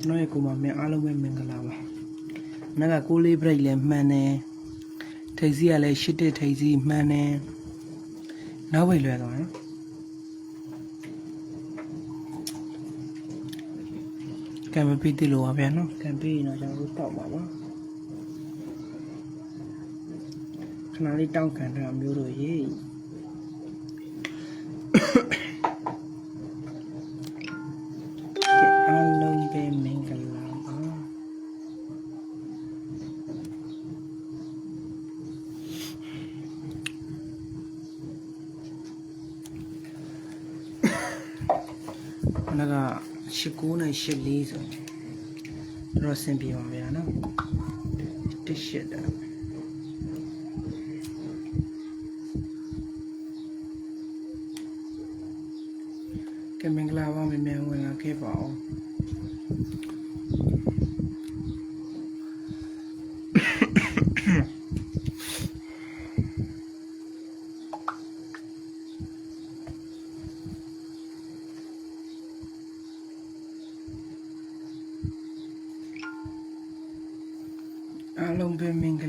ကျွန်တော်ရဲ့ကိုမမင်းအားလုံးပဲမင်္ဂလာပါနက်ကကိုလေး break လည်းမှန်တယ်ထိပ်စီးကလည်းရှစ်တစ်ထိပ်စီးမှန်တယ်နောက်ဝိတ်လွယ်သွားတယ်ကံမပြီးတိလို့ပါဗျာနော်ကံပြီးရင်တော့ကျွန်တော်တို့တောက်ပါပါခဏလေးတောင်းခံတာမျိုးတို့ရေး 89နဲ့84ဆိုတော့ဆင်ပြေပါဗျာနော်တစ်ရှစ်တာကဲမင်္ဂလာပါမင်းမြန်ဝင်လာခဲ့ပါအောင် အားလုံးပဲမ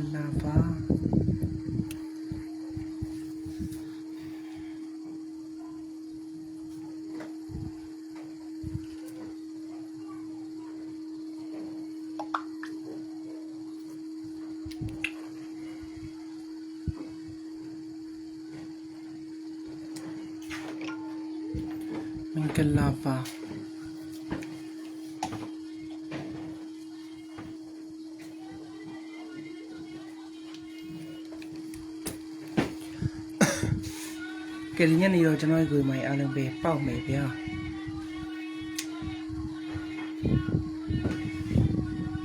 င်္ဂလာပါမင်္ဂလာပါကဲဒီညနေတော့ကျွန်တော်ကိုယ်မိုင်အားလုံးပဲပေါက်မယ်ဗျာ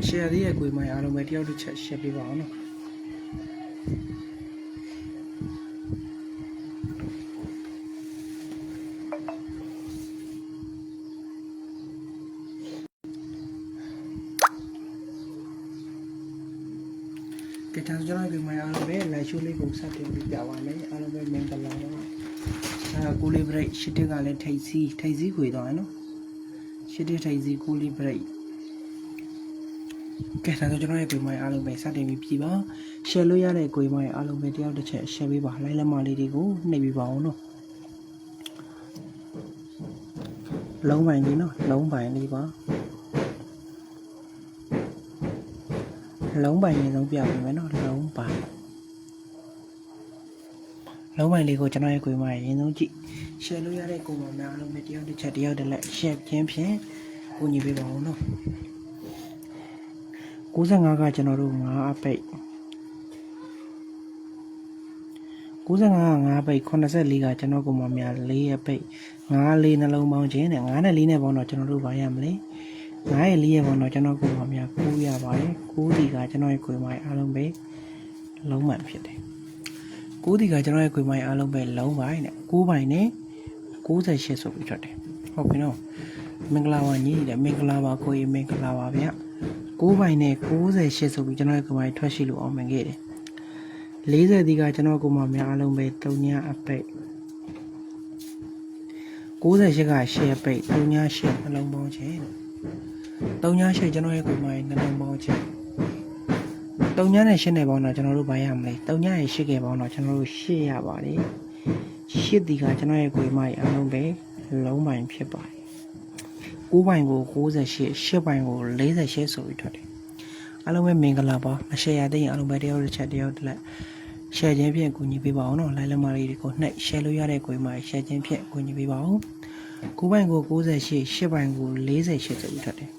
ရှယ်ရီရဲ့ကိုယ်မိုင်အားလုံးပဲတယောက်တစ်ချက်ရှယ်ပေးပါအောင်နော်ကဲဒါဆိုကျွန်တော်ကိုယ်မိုင်အားလုံးပဲလိုက်ရှိုးလေးကိုစတင်ပြီးပြပါမယ်အားလုံးပဲမင်္ဂလာပါ အဲကိုလေးဘရိတ်ရှစ်တက်ကလည်းထိတ်စီးထိတ်စီးခွေသွားတယ်နော်ရှစ်တက်ထိတ်စီးကိုလေးဘရိတ်ကဲဒါဆိုကျွန်တော်ရဲ့ကိုယ်မိုင်းအားလုံးပဲစတင်ပြီးပြီပါ share လို့ရတဲ့ကိုယ်မိုင်းအားလုံးပဲတယောက်တစ်ချက် share ပေးပါ like လက်မလေးတွေကိုနှိပ်ပေးပါအောင်နော်လုံးပိုင်လေးနော်လုံးပိုင်လေးပါလုံးပိုင်လေးလုံးပြပေးမယ်နော်လုံးပိုင် လုံးပိုင်လေးကိုကျွန်တော်ရဲ့ကိုယ်မိုင်းအရင်ဆုံးကြည့် share လို့ရတဲ့ကိုယ်မိုင်းများအားလုံးပဲတယောက်တစ်ချက်တယောက်တစ်လက် share ခြင်းဖြင့်ကိုညီပေးပါအောင်နော်95ကကျွန်တော်တို့9အပိတ်95က9ပိတ်84ကကျွန်တော်ကိုမများ4အပိတ်9 4နှလုံးပေါင်းခြင်းနဲ့9နဲ့4နဲ့ပေါင်းတော့ကျွန်တော်တို့ဘာရမလဲ9ရဲ့4ရဲ့ပေါင်းတော့ကျွန်တော်ကိုမများ9ရပါတယ်9ဒီကကျွန်တော်ရဲ့ကိုယ်မိုင်းအားလုံးပဲလုံးမှန်ဖြစ်တယ် 9ဒီကကျွန်တော်ရဲ့ကိုယ်မိုင်းအားလုံးပဲလုံးပိုင်းနဲ့9ပိုင်းနဲ့68ဆိုပြီးထွက်တယ်ဟုတ်ပြီနော်မင်္ဂလာပါညီတယ်မင်္ဂလာပါကိုကြီးမင်္ဂလာပါဗျ9ပိုင်းနဲ့68ဆိုပြီးကျွန်တော်ရဲ့ကိုယ်မိုင်းထွက်ရှိလို့အောင်မြင်ခဲ့တယ်40ဒီကကျွန်တော်ကိုယ်မများအားလုံးပဲ3ညအပိတ်98က10ပိတ်3ည10နှလုံးပေါင်းခြင်း3ည10ကျွန်တော်ရဲ့ကိုယ်မိုင်းနှလုံးပေါင်းခြင်း 3ညနဲ့10နဲ့ပေါင်းတော့ကျွန်တော်တို့ဘာရမလဲ3ညရဲ့10ကပေါင်းတော့ကျွန်တော်တို့10ရပါတယ်10ဒီကကျွန်တော်ရဲ့ကိုယ်မိုင်းအားလုံးပဲလုံးပိုင်းဖြစ်ပါတယ်9ပိုင်းကို68 10ပိုင်းကို48ဆိုပြီးထွက်တယ်အားလုံးပဲမင်္ဂလာပါမရှယ်ရတဲ့ရင်အားလုံးပဲတယောက်တစ်ချက်တယောက်တစ်လက် share ခြင်းဖြင့်ကူညီပေးပါအောင်နော် like လက်မလေးတွေကိုနှိပ် share လို့ရတဲ့ကိုယ်မှာ share ခြင်းဖြင့်ကူညီပေးပါအောင်9ပိုင်းကို68 10ပိုင်းကို48ဆိုပြီးထွက်တယ်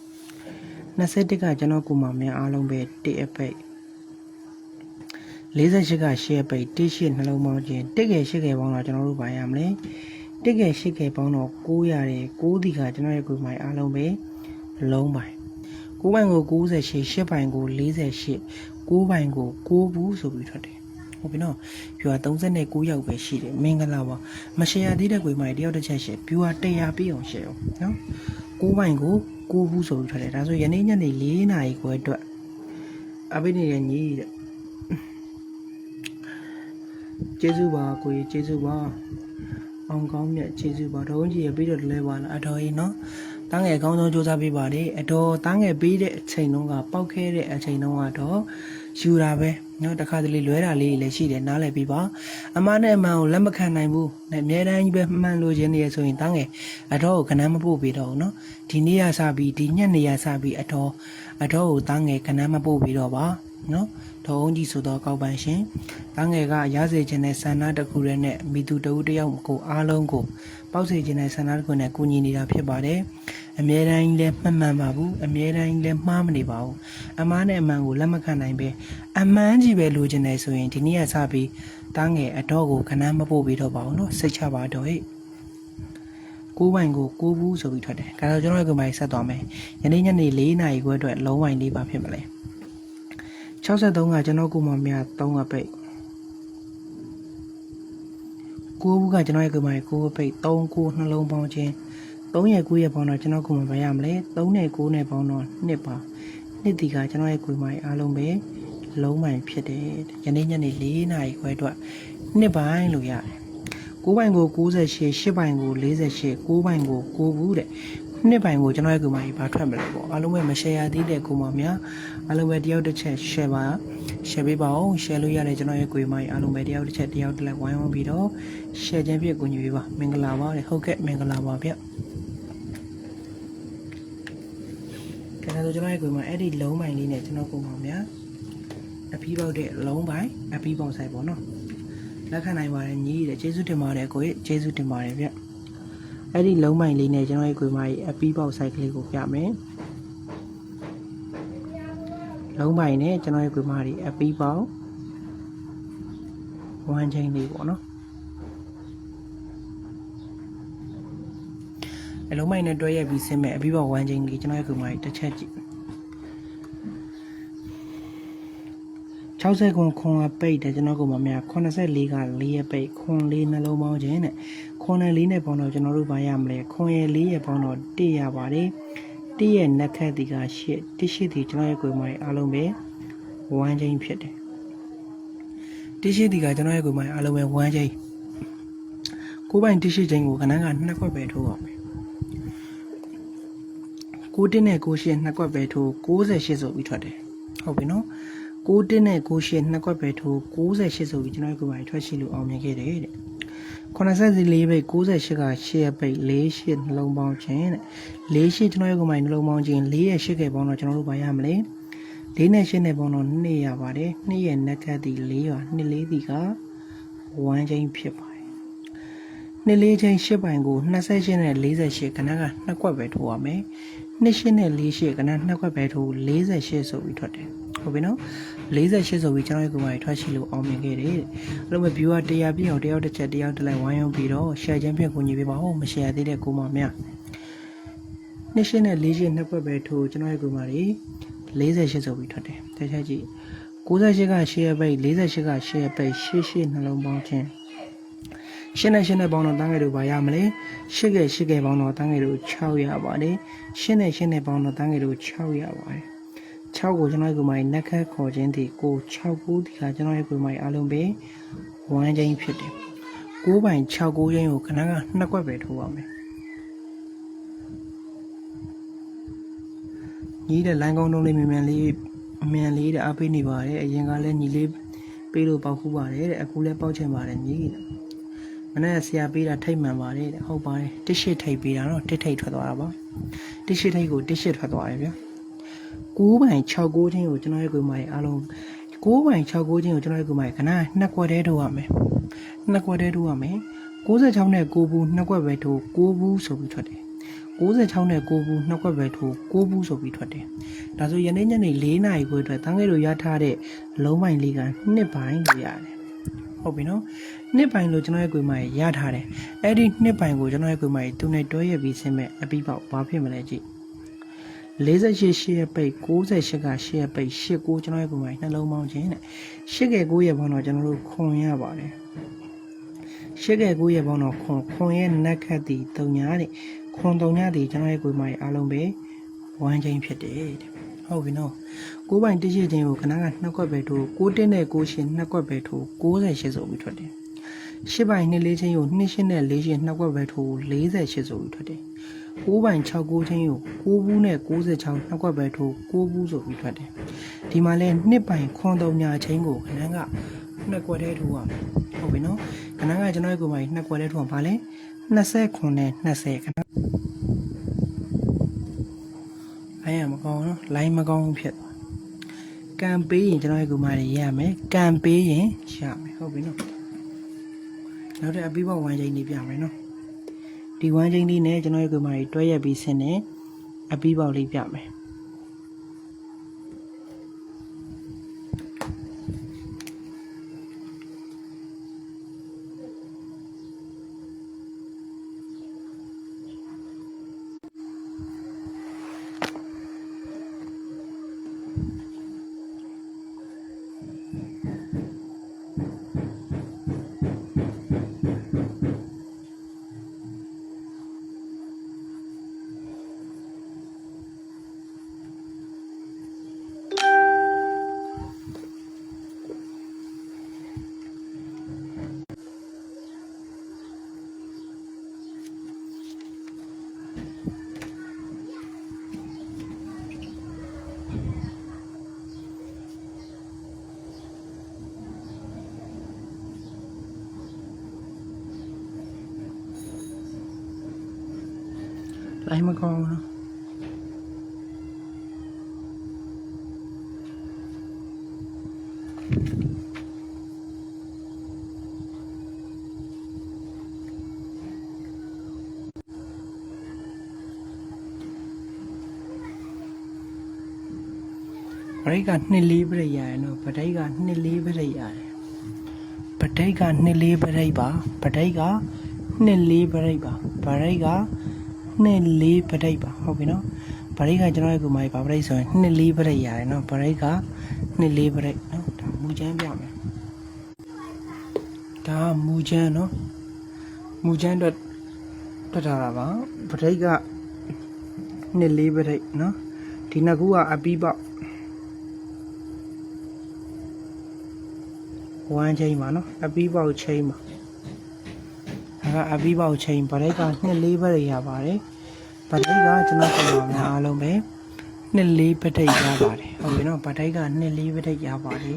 21ကကျွန်တော်ကိုမှမြန်အားလုံးပဲ1အပိတ် 48က10အပိတ်1 8နှလုံးပေါင်းခြင်း1ကဲ10ကဲပေါင်းတော့ကျွန်တော်တို့ဘာရမလဲ1ကဲ10ကဲပေါင်းတော့9ရတယ်9ဒီကကျွန်တော်ရဲ့ကိုယ်မှာအားလုံးပဲလုံးပိုင်း9ပိုင်းကို68 10ပိုင်းကို48 9ပိုင်းကို9ဘူးဆိုပြီးထွက်တယ်ဟုတ်ပြီနော်ပြူဟာ39ရောက်ပဲရှိတယ်မင်္ဂလာပါမရှယ်ရသေးတဲ့ကိုယ်မိုင်တယောက်တစ်ချက်ရှယ်ပြူဟာ100ပြည့်အောင်ရှယ်အောင်နော်9ပိုင်းကို9ဘူးဆိုပြီးထွက်တယ်ဒါဆိုယနေ့ညနေ4နာရီခွဲအတွက်အပိနေရညီတဲ့ ကျေးဇူးပါကိုကြီးကျေးဇူးပါအောင်ကောင်းမြတ်ကျေးဇူးပါတော်ကြီးရပြီးတော့လဲပါလားအတော်ကြီးနော်တန်းငယ်အကောင်းဆုံးစူးစမ်းပေးပါတယ်အတော်တန်းငယ်ပေးတဲ့အချိန်တုန်းကပောက်ခဲတဲ့အချိန်တုန်းကတော့ယူတာပဲနော်တခါတလေလွဲတာလေးလည်းရှိတယ်နားလည်ပြီးပါအမှားနဲ့အမှန်ကိုလက်မခံနိုင်ဘူးနဲ့အမြဲတမ်းကြီးပဲမှန်လို့ခြင်းနေရဆိုရင်တန်းငယ်အတော်ကိုခဏမပို့ပေးတော့ဘူးနော်ဒီနေ့ရစပြီးဒီညနေရစပြီးအတော်အတော်ကိုတန်းငယ်ခဏမပို့ပေးတော့ပါ နော်ဒေါ်အောင်ကြီးဆိုတော့ကောက်ပန်ရှင်တန်းငယ်ကရစေခြင်းတဲ့ဆန္ဒတစ်ခုရဲနဲ့မိသူတဦးတယောက်ကိုအားလုံးကိုပေါက်စေခြင်းတဲ့ဆန္ဒတစ်ခုနဲ့ကူညီနေတာဖြစ်ပါတယ်အမြဲတမ်းလည်းမှန်မှန်ပါဘူးအမြဲတမ်းလည်းမှားမနေပါဘူးအမားနဲ့အမှန်ကိုလက်မခံနိုင်ပဲအမှန်ကြီးပဲလိုချင်တယ်ဆိုရင်ဒီနေ့ကစပြီးတန်းငယ်အတော့ကိုခဏမပို့ပြီးတော့ပါအောင်နော်စိတ်ချပါတော့ဟဲ့ကိုးဝိုင်ကိုကိုးဘူးဆိုပြီးထွက်တယ်။ဒါဆိုကျွန်တော်တို့ကမိုင်ဆက်သွားမယ်။ယနေ့ညနေ၄နာရီခွဲအတွက်လုံးဝိုင်လေးပါဖြစ်မလဲ။ 63ကကျွန်တော်ကိုမမြ3ကပိတ်။ကိုးဘူးကကျွန်တော်ရဲ့ကမိုင်း9ပိတ်3ကိုနှလုံးပေါင်းခြင်း3ရဲ့9ရဲ့ပေါင်းတော့ကျွန်တော်ကိုမမရမလဲ3နဲ့9နဲ့ပေါင်းတော့2ပါ။နှစ်ဒီကကျွန်တော်ရဲ့ကိုမိုင်းအားလုံးပဲလုံးမိုင်းဖြစ်တယ်။ယနေ့ညနေ4နာရီခွဲအတွက်နှစ်ပိုင်းလို့ရတယ်။9ပိုင်ကို98 10ပိုင်ကို48 9ပိုင်ကို9ဘူးတဲ့ နှစ်ပိုင်ကိုကျွန်တော်ရဲ့ကူမကြီးဘာထွက်မလဲပေါ့အားလုံးပဲမ share ရသေးတဲ့ကူမများအားလုံးပဲတယောက်တစ်ချက် share ပါ share ပေးပါအောင် share လို့ရတယ်ကျွန်တော်ရဲ့ကူမကြီးအားလုံးပဲတယောက်တစ်ချက်တယောက်တစ်လက်ဝိုင်းဝန်းပြီးတော့ share ခြင်းဖြင့်ကူညီပေးပါမင်္ဂလာပါတဲ့ဟုတ်ကဲ့မင်္ဂလာပါဗျကဲဒါဆိုကျွန်တော်ရဲ့ကူမအဲ့ဒီလုံးပိုင်လေးနဲ့ကျွန်တော်ကူမများအပြီးပေါက်တဲ့လုံးပိုင်အပြီးပေါက်ဆိုင်ပေါ့နော်လက်ခံနိုင်ပါတယ်ညီးတဲ့ကျေးဇူးတင်ပါတယ်ကိုကြီးကျေးဇူးတင်ပါတယ်ဗျ အဲ့ဒီလုံးမိုင်လေးနဲ့ကျွန်တော်ရဲ့ကိုမကြီးအပီးပေါက်ဆိုင်ကလေးကိုပြမယ်လုံးမိုင်နဲ့ကျွန်တော်ရဲ့ကိုမကြီးအပီးပေါက်ဝမ်းချင်းလေးပေါ့နော်အလုံးမိုင်နဲ့တွဲရက်ပြီးဆင်းမဲ့အပီးပေါက်ဝမ်းချင်းလေးကျွန်တော်ရဲ့ကိုမကြီးတစ်ချက်ကြည့်60ခွန်ခွန်ကပိတ်တယ်ကျွန်တော်ကမများ84က4ရဲ့ပိတ်ခွန်လေးနှလုံးပေါင်းခြင်းတဲ့ ခွန်နဲ့4နဲ့ပေါင်းတော့ကျွန်တော်တို့ဘာရမလဲခွန်ရဲ့4ရဲ့ပေါင်းတော့1ရပါတယ်1ရဲ့နက်ခတ်ဒီက8 1ရှိဒီကျွန်တော်ရဲ့ကိုယ်မိုင်းအားလုံးပဲ1ချင်းဖြစ်တယ်1ရှိဒီကကျွန်တော်ရဲ့ကိုယ်မိုင်းအားလုံးပဲ1ချင်းကိုယ်ပိုင်1ရှိချင်းကိုခဏကနှစ်ခွက်ပဲထိုးပါမယ်ကိုတင်းနဲ့ကိုရှင်းနှစ်ခွက်ပဲထိုး68ဆိုပြီးထွက်တယ်ဟုတ်ပြီနော်6တင်းနဲ့6ရှစ်နှစ်ကွက်ပဲထိုး68ဆိုပြီးကျွန်တော်တို့ကဘာထွက်ရှိလို့အောင်မြင်ခဲ့တယ်တဲ့ 84ပိတ်68က8ရပိတ်4ရှစ်နှလုံးပေါင်းခြင်းတဲ့4ရှစ်ကျွန်တော်တို့ကဘာနှလုံးပေါင်းခြင်း4ရဲ့8ကပေါင်းတော့ကျွန်တော်တို့ဘာရမလဲ4နဲ့8နဲ့ပေါင်းတော့2ရပါတယ်2ရဲ့နက်ကတ်ဒီ4ပါ2 4ဒီက1ချင်းဖြစ်ပါတယ်နှစ်လေးချင်း8ပိုင်ကို28နဲ့48ခဏကနှစ်ကွက်ပဲထိုးရမယ်နှစ်ရှင်းနဲ့၄ရှင်းကနနှစ်ခွက်ပဲထိုး48ဆိုပြီးထွက်တယ် ဟုတ်ပြီနော်48ဆိုပြီးကျွန်တော်ရဲ့ကိုယ်ပိုင်ထွက်ရှိလို့အောင်မြင်ခဲ့တယ်အဲ့လိုပဲ viewer 100ပြည့်အောင်တယောက်တစ်ချက်တယောက်တစ်လိုက်ဝိုင်းရုံပြီးတော့ share ခြင်းဖြင့်ကိုညီပေးပါဦးမ share သေးတဲ့ကိုမများနှစ်ရှင်းနဲ့၄ရှင်းနှစ်ခွက်ပဲထိုးကျွန်တော်ရဲ့ကိုယ်ပိုင်48ဆိုပြီးထွက်တယ်တခြားကြည့်68က share ပိတ်48က share ပိတ်88နှလုံးပေါင်းခြင်းရှင်းနဲ့ရှင်းနဲ့ပေါင်းတော့တန်းငယ်တို့ပါရမလဲရှစ်ကဲရှစ်ကဲပေါင်းတော့တန်းငယ်တို့6ရပါတယ်ရှင်းနဲ့ရှင်းနဲ့ပေါင်းတော့တန်းငယ်တို့6ရပါတယ် 6ကိုကျွန်တော်ရဲ့ကိုမိုင်းနက်ခတ်ခေါ်ခြင်းဒီကို6ကိုဒီကကျွန်တော်ရဲ့ကိုမိုင်းအလုံးပဲ1ချင်းဖြစ်တယ်9ပိုင်6 9ချင်းကိုခဏကနှစ်ကွက်ပဲထိုးပါမယ်ညီတဲ့လိုင်းကောင်းတုံးလေးမြန်မြန်လေးအမြန်လေးတဲ့အားပေးနေပါတယ်အရင်ကလည်းညီလေးပေးလို့ပေါက်ခူးပါတယ်တဲ့အခုလည်းပေါက်ချင်ပါတယ်ညီတဲ့မနေ့ဆရာပေးတာထိတ်မှန်ပါတယ်တဲ့ဟုတ်ပါတယ်တစ်ရှိထိတ်ပေးတာတော့တစ်ထိတ်ထွက်သွားတာပါတစ်ရှိထိတ်ကိုတစ်ရှိထွက်သွားတယ်ဗျာ 9ပိုင်6 9ချင်းကိုကျွန်တော်ရဲ့ကိုယ်မိုင်အားလုံး9ပိုင်6 9ချင်းကိုကျွန်တော်ရဲ့ကိုယ်မိုင်ခဏနှစ်ကွက်တည်းထိုးရမယ်နှစ်ကွက်တည်းထိုးရမယ်66နဲ့9ဘူးနှစ်ကွက်ပဲထိုး9ဘူးဆိုပြီးထွက်တယ်66နဲ့9ဘူးနှစ်ကွက်ပဲထိုး9ဘူးဆိုပြီးထွက်တယ်ဒါဆိုယနေ့ညနေ4နာရီခွဲအတွက်တန်းငယ်လိုရထားတဲ့လုံးပိုင်လေးကနှစ်ပိုင်းလို့ရတယ်ဟုတ်ပြီနော်နှစ်ပိုင်လို့ကျွန်တော်ရဲ့ကိုယ်မရထားတယ်အဲ့ဒီနှစ်ပိုင်ကိုကျွန်တော်ရဲ့ကိုယ်မသူနဲ့တွဲရပြီးဆင်းမဲ့အပြီးပေါက်ဘာဖြစ်မလဲကြည့် 48ရှေ့ရပိတ်68ကရှေ့ရပိတ်89ကျွန်တော်ရဲ့ကိုယ်မနှလုံးပေါင်းခြင်းတဲ့8က9ရဲ့ပေါင်းတော့ကျွန်တော်တို့ခွန်ရပါတယ်8က9ရဲ့ပေါင်းတော့ခွန်ခွန်ရဲ့နက်ခတ်တီ3ညာတဲ့ခွန်3ညာတီကျွန်တော်ရဲ့ကိုယ်မအားလုံးပဲ1ချင်းဖြစ်တယ်တဲ့ဟုတ်ပြီနော်9ပိုင်တစ်ရှိချင်းကိုခဏကနှစ်ခွက်ပဲထိုး6တင်းနဲ့6ရှင်နှစ်ခွက်ပဲထိုး68ဆိုပြီးထွက်တယ်10ပိုင်နှစ်လေးချင်းကို2ရှင်နဲ့4ရှင်နှစ်ခွက်ပဲထိုး48ဆိုပြီးထွက်တယ် 6ပိုင်6ကိုချင်းကို6ဘူးနဲ့96နှစ်ခွက်ပဲထိုး6ဘူးဆိုပြီးထွက်တယ်ဒီမှာလဲ2ပိုင်ခွန်3ညာချင်းကိုခဏကနှစ်ခွက်တည်းထိုးရမယ်ဟုတ်ပြီနော်ခဏကကျွန်တော်ရဲ့ကိုယ်ပိုင်နှစ်ခွက်တည်းထိုးအောင်ပါလဲ29နဲ့20ခဏလိုင်းရမကောင်းနော်လိုင်းမကောင်းဘူးဖြစ်သွားကံပေးရင်ကျွန်တော်ရဲ့ကိုယ်မတွေရရမယ်ကံပေးရင်ရမယ်ဟုတ်ပြီနော်နောက်တဲ့အပြီးပေါက်ဝမ်းချိန်နေပြမယ်နော် ဒီဝမ်းချင်းလေးနဲ့ကျွန်တော်ရဲ့ကိုယ်မကြီးတွဲရက်ပြီးဆင်းနေအပြီးပေါက်လေးပြမယ် Lahi magkakauno. पटाई काटने लिए भरैया है नो पटाई काटने लिए है पटाई काटने लिए भरई बा पटाई पढ़ेगा 2 4ပရိတ်ပါဟုတ်ပြီနော်ပရိတ်ကကျွန်တော်ရဲ့ကိုမကြီးပါပရိတ်ဆိုရင်2 4ပရိတ်ရတယ်နော်ပရိတ်က2 4ပရိတ်နော်ဒါမူချမ်းပြမယ်ဒါမူချမ်းနော်မူချမ်းအတွက်ထွက်ထားတာပါပရိတ်က2 4ပရိတ်နော်ဒီနှစ်ခုကအပီးပေါက်ဝမ်းချိန်ပါနော်အပီးပေါက်ချိန်ပါ ကအပြီးပေါက်ချိန်ဗရိတ်ကနှစ်လေးပရိတ်ရပါတယ်ဗရိတ်ကကျွန်တော်ပြောပါများအားလုံးပဲနှစ်လေးပရိတ်ရပါတယ်ဟုတ်ပြီနော်ဗရိတ်ကနှစ်လေးပရိတ်ရပါတယ်